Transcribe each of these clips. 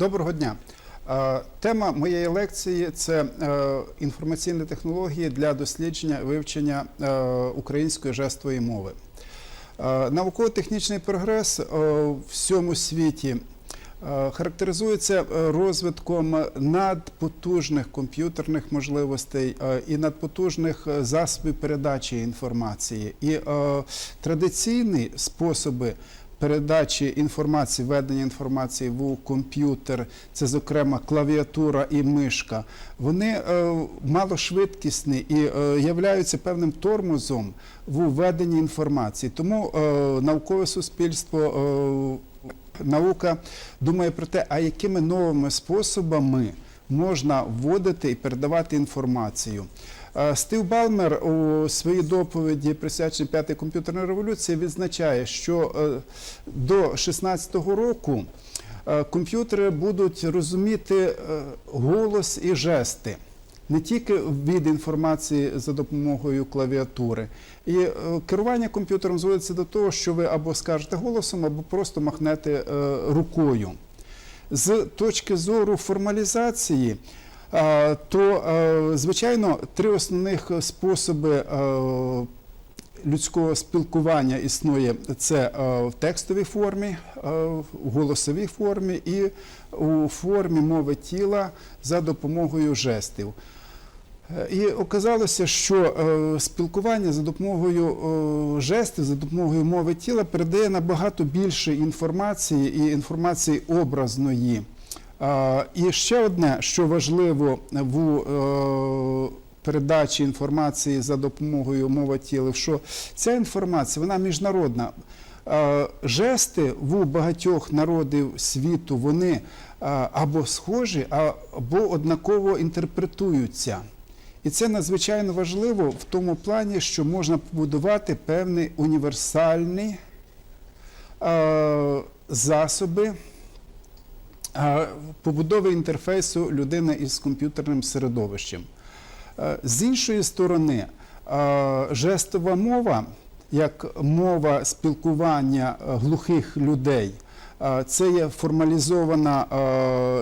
Доброго дня. Е, Тема моєї лекції це е, інформаційні технології для дослідження вивчення е, української жестової мови. Науково-технічний прогрес в всьому світі характеризується розвитком надпотужних комп'ютерних можливостей і надпотужних засобів передачі інформації. І традиційні способи передачі інформації, ведення інформації в комп'ютер, це зокрема клавіатура і мишка, вони е, малошвидкісні і е, являються певним тормозом в введенні інформації. Тому е, наукове суспільство. Наука думає про те, а якими новими способами можна вводити і передавати інформацію. Е, Стив Балмер у своїй доповіді, присвяченій п'ятій комп'ютерній революції, відзначає, що е, до 16-го року е, комп'ютери будуть розуміти голос і жести. Не тільки від інформації за допомогою клавіатури. І керування комп'ютером зводиться до того, що ви або скажете голосом, або просто махнете рукою. З точки зору формалізації, то, е, звичайно, три основних способи е, людського спілкування існує це е, в текстовій формі, е, в голосовій формі і у формі мови тіла за допомогою жестів. Е, І оказалося, що е, спілкування за допомогою е, жестів, за допомогою мови тіла передає набагато більше інформації і інформації образної. І ще одне, що важливо в е, передачі інформації за допомогою мови тіла, що ця інформація вона міжнародна. Е, Жести в багатьох народів світу вони е, або схожі, або однаково інтерпретуються. І це надзвичайно важливо в тому плані, що можна побудувати певні універсальні засоби побудови інтерфейсу людини із комп'ютерним середовищем. Е, З іншої сторони, е, жестова мова, як мова спілкування е, глухих людей, е, це є формалізована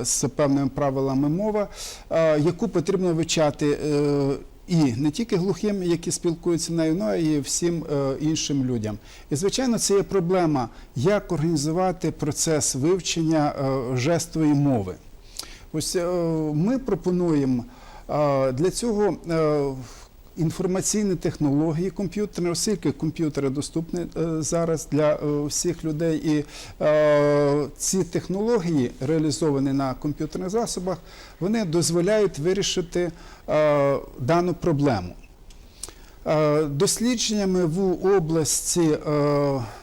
е, з певними правилами мова, е, яку потрібно вивчати е, і не тільки глухим, які спілкуються нею, але і всім е, іншим людям. І звичайно, це є проблема, як організувати процес вивчення е, жестової мови. Ось е, ми пропонуємо для цього інформаційні технології комп'ютерні, оскільки комп'ютери доступні е, зараз для е, всіх людей, і е, ці технології, реалізовані на комп'ютерних засобах, вони дозволяють вирішити дану проблему. Дослідженнями в області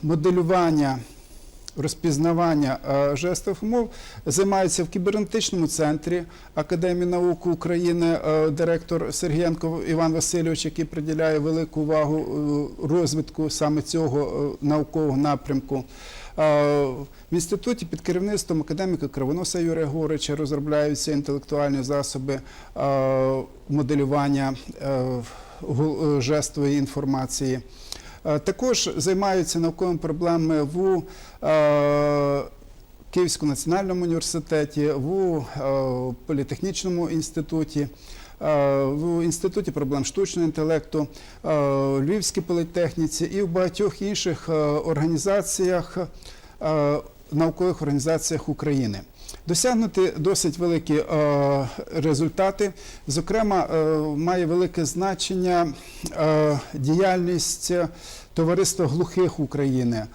моделювання розпізнавання е, жестових мов займаються в кібернетичному центрі Академії наук України е, директор Сергієнко Іван Васильович, який приділяє велику увагу е, розвитку саме цього наукового напрямку. В інституті під керівництвом академіка Кривоноса Юрія Горича розробляються інтелектуальні засоби моделювання жестової інформації. Е, Також займаються науковими проблемами в е, Київському національному університеті, в е, політехнічному інституті, в інституті проблем штучного інтелекту, в Львівській політехніці і в багатьох інших організаціях, наукових організаціях України. Досягнути досить великі е, результати. Зокрема, е, має велике значення е, діяльність Товариства глухих України.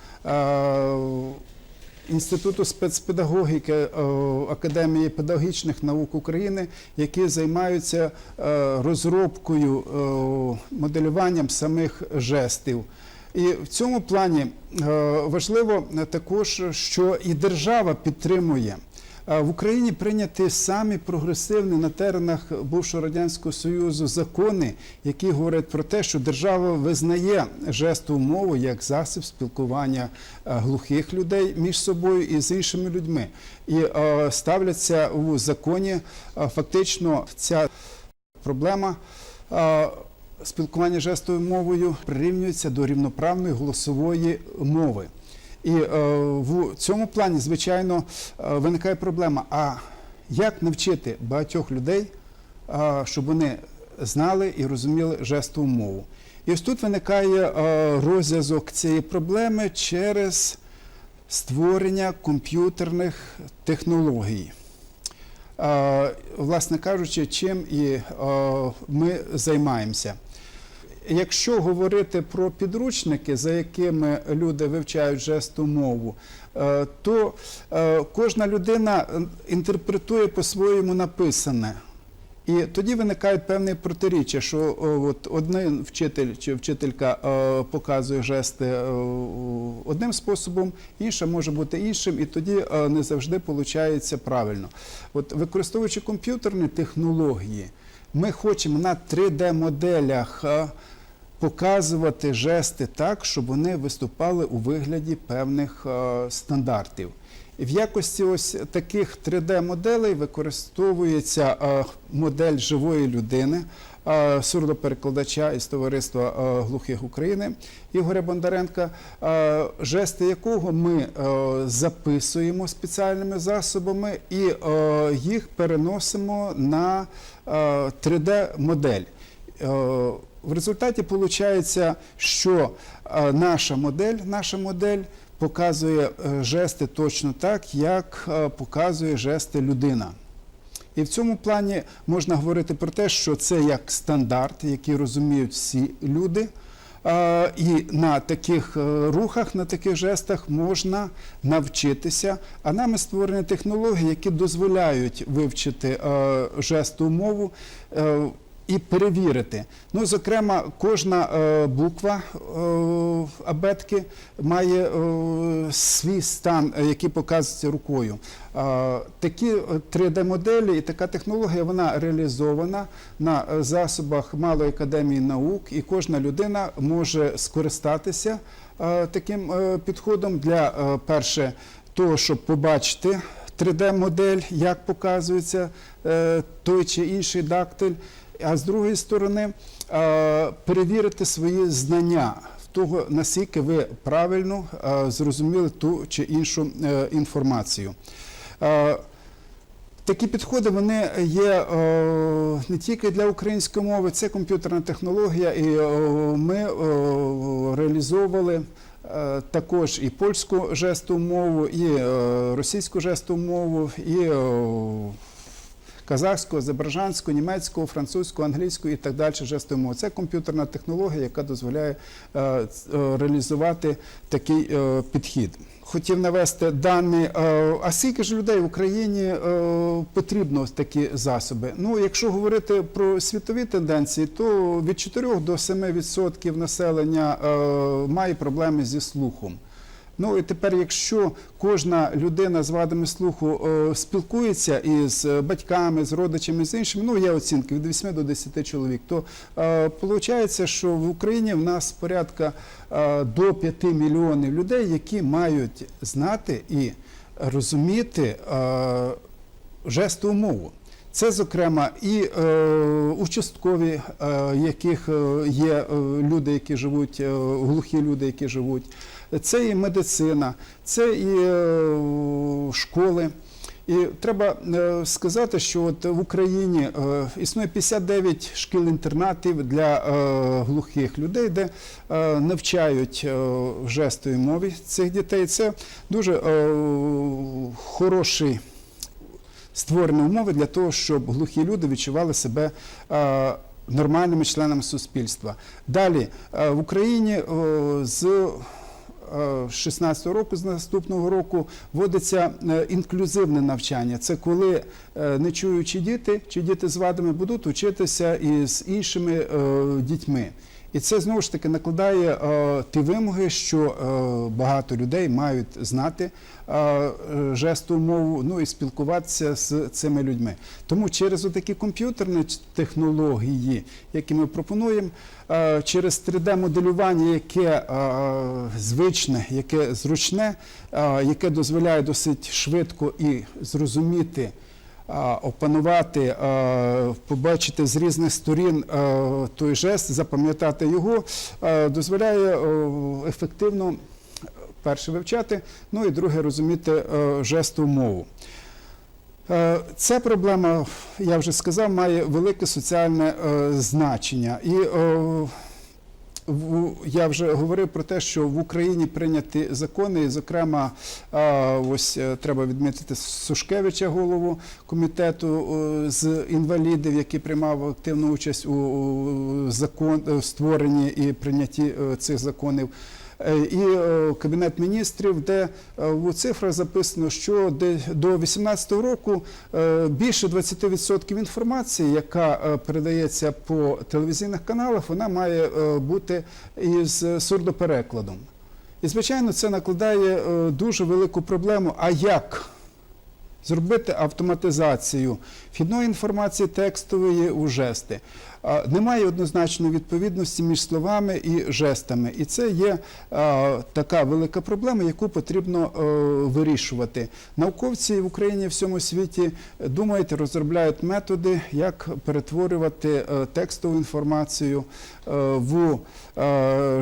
Інституту спецпедагогіки Академії педагогічних наук України, які займаються розробкою, моделюванням самих жестів. І в цьому плані важливо також, що і держава підтримує. В Україні прийняті самі прогресивні на теренах бувшого радянського союзу закони, які говорять про те, що держава визнає жестову мову як засіб спілкування глухих людей між собою і з іншими людьми, і ставляться у законі фактично ця проблема. Спілкування жестовою мовою прирівнюється до рівноправної голосової мови. І е, в цьому плані, звичайно, е, виникає проблема. А як навчити багатьох людей, е, щоб вони знали і розуміли жестову мову? І ось тут виникає розв'язок цієї проблеми через створення комп'ютерних технологій. Власне кажучи, чим і ми займаємося. Якщо говорити про підручники, за якими люди вивчають жесту мову, е, то е, кожна людина е, інтерпретує по-своєму написане. І тоді виникають певні протиріччя, що от один вчитель чи вчителька показує жести одним способом, інша може бути іншим, і тоді не завжди виходить правильно. От використовуючи комп'ютерні технології, ми хочемо на 3D-моделях е, показувати жести так, щоб вони виступали у вигляді певних е, стандартів. В якості ось таких 3D-моделей використовується е, модель живої людини, е, сурдоперекладача із товариства глухих України Ігоря Бондаренка, жести якого ми записуємо спеціальними засобами і їх переносимо на е, 3D-модель. В результаті виходить, що е, наша модель, наша модель показує е, жести точно так, як е, показує жести людина. І в цьому плані можна говорити про те, що це як стандарт, який розуміють всі люди. І на таких рухах, на таких жестах можна навчитися. А нами створені технології, які дозволяють вивчити жестову мову. Е, і перевірити. Ну, зокрема, кожна е, буква е, абетки має е, свій стан, е, який показується рукою. Е, такі 3D-моделі і така технологія вона реалізована на е, засобах Малої академії наук, і кожна людина може скористатися е, таким е, підходом для е, перше того, щоб побачити 3D-модель, як показується е, той чи інший дактиль а з другої сторони е, перевірити свої знання того, наскільки ви правильно е, зрозуміли ту чи іншу е, інформацію. Такі підходи вони є не тільки для української мови, це комп'ютерна технологія, і ми реалізовували також і польську жестову мову, і російську жестову мову, і казахську, азербайджанську, німецьку, французьку, англійську і так далі жестову мову. Це комп'ютерна технологія, яка дозволяє е, е, реалізувати такий е, підхід. Хотів навести дані, а скільки ж людей в Україні потрібно такі засоби? Ну, якщо говорити про світові тенденції, то від 4 до 7% населення має проблеми зі слухом. Ну і тепер, якщо кожна людина з вадами слуху е, спілкується із е, батьками, з родичами, з іншими, ну є оцінки від 8 до 10 чоловік, то е, виходить, що в Україні в нас порядка е, до 5 мільйонів людей, які мають знати і розуміти е, жестову мову. Це, зокрема, і е, участкові, е, яких е, є е, люди, які живуть, е, глухі люди, які живуть. Це і медицина, це і е, школи. І треба е, сказати, що от в Україні е, існує 59 шкіл-інтернатів для глухих людей, де навчають е, жестовій мові цих дітей. Це дуже хороший створені умови для того, щоб глухі люди відчували себе нормальними членами суспільства. Далі в Україні з 16 року, з наступного року, вводиться е, інклюзивне навчання. Це коли е, нечуючі діти чи діти з вадами будуть вчитися із іншими е, дітьми. І це знову ж таки накладає е, ті вимоги, що е, багато людей мають знати е, жестову мову, ну і спілкуватися з цими людьми. Тому через такі комп'ютерні технології, які ми пропонуємо, е, через 3D-моделювання, яке е, звичне, яке зручне, е, яке дозволяє досить швидко і зрозуміти опанувати, побачити з різних сторін той жест, запам'ятати його, дозволяє ефективно перше вивчати, ну і друге розуміти е, жестову мову. Е, Ця проблема, я вже сказав, має велике соціальне е, значення. І е, я вже говорив про те, що в Україні прийняті закони, зокрема, ось е, треба відмітити Сушкевича, голову комітету е, з інвалідів, який приймав активну участь у- закон е, створенні і прийнятті цих законів. Е, І е, кабінет міністрів, де е, у цифрах записано, що до 2018 року більше 20% інформації, яка передається по телевізійних каналах, вона має бути із сурдоперекладом. І, звичайно, це накладає дуже велику проблему. А як? Зробити автоматизацію вхідної інформації текстової у жести. Немає однозначної відповідності між словами і жестами. І це є така велика проблема, яку потрібно е, вирішувати. Науковці в Україні і всьому світі думають, розробляють методи, як перетворювати е, текстову інформацію е, в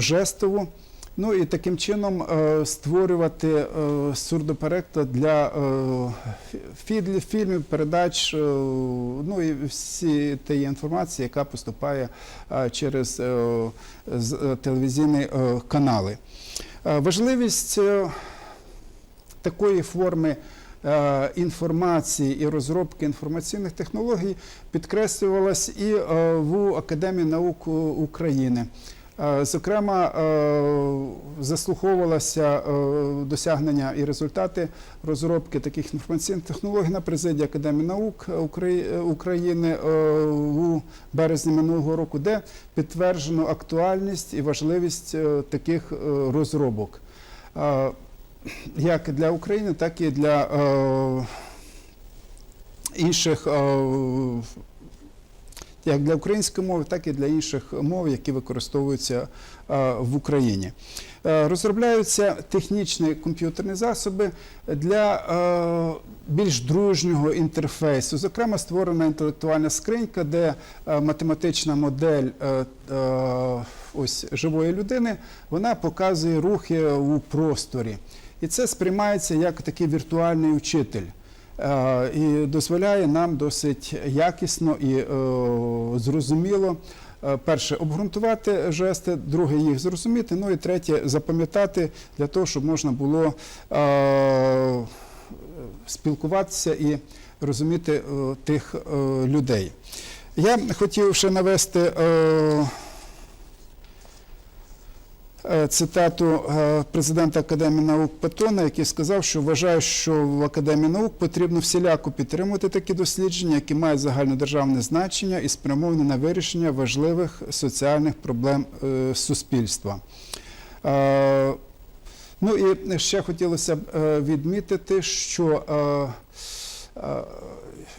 жестову. Ну і таким чином е, створювати е, сурдопереклад для е, фі- фільмів, передач, ну і всі тієї інформації, яка поступає через телевізійні канали. Важливість такої форми інформації і розробки інформаційних технологій підкреслювалась і в Академії наук України. Зокрема, заслуховувалося е, досягнення і результати розробки таких інформаційних технологій на президії Академії наук України е, у березні минулого року, де підтверджено актуальність і важливість е, таких е, розробок. Е, Як для України, так і для е, інших е, як для української мови, так і для інших мов, які використовуються е, в Україні. Е, Розробляються технічні комп'ютерні засоби для е, більш дружнього інтерфейсу. Зокрема, створена інтелектуальна скринька, де математична модель ось живої людини вона показує рухи у просторі. І це сприймається як такий віртуальний учитель. Е, і дозволяє нам досить якісно і е, зрозуміло. е, Перше, обґрунтувати жести, друге їх зрозуміти, ну і третє запам'ятати для того, щоб можна було спілкуватися і розуміти тих людей. Я хотів ще навести цитату е, президента Академії наук Петона, який сказав, що вважає, що в Академії наук потрібно всіляко підтримувати такі дослідження, які мають загальнодержавне значення і спрямовані на вирішення важливих соціальних проблем е, суспільства. Е, Ну і ще хотілося б е, відмітити, що е, е,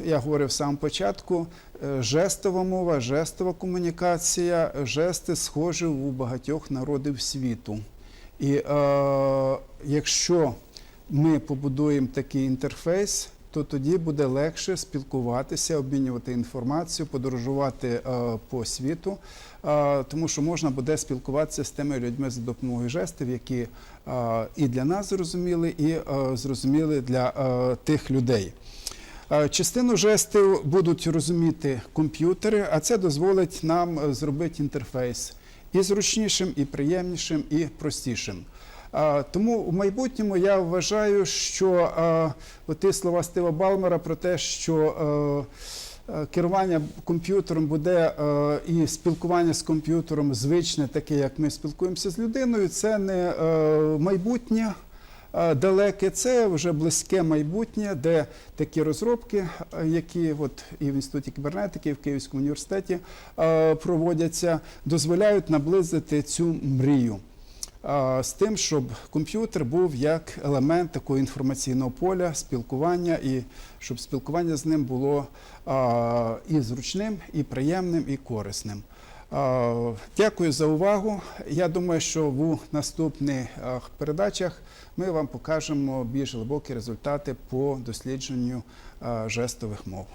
я говорив самому початку, е, жестова мова, жестова комунікація, жести схожі у багатьох народів світу. І е, якщо ми побудуємо такий інтерфейс, то тоді буде легше спілкуватися, обмінювати інформацію, подорожувати е, по світу, е, тому що можна буде спілкуватися з тими людьми за допомогою жестів, які е, і для нас зрозуміли, і е, зрозуміли для е, тих людей. Е, Частину жестів будуть розуміти комп'ютери, а це дозволить нам е, зробити інтерфейс і зручнішим, і приємнішим, і простішим. Тому в майбутньому я вважаю, що е, оті слова Стива Балмера про те, що е, е, керування комп'ютером буде е, і спілкування з комп'ютером звичне, таке, як ми спілкуємося з людиною, це не е, майбутнє. Далеке це вже близьке майбутнє, де такі розробки, які от і в інституті кібернетики, і в Київському університеті проводяться, дозволяють наблизити цю мрію з тим, щоб комп'ютер був як елемент такого інформаційного поля спілкування, і щоб спілкування з ним було і зручним, і приємним, і корисним. Дякую за увагу. Я думаю, що в наступних передачах ми вам покажемо більш глибокі результати по дослідженню жестових мов.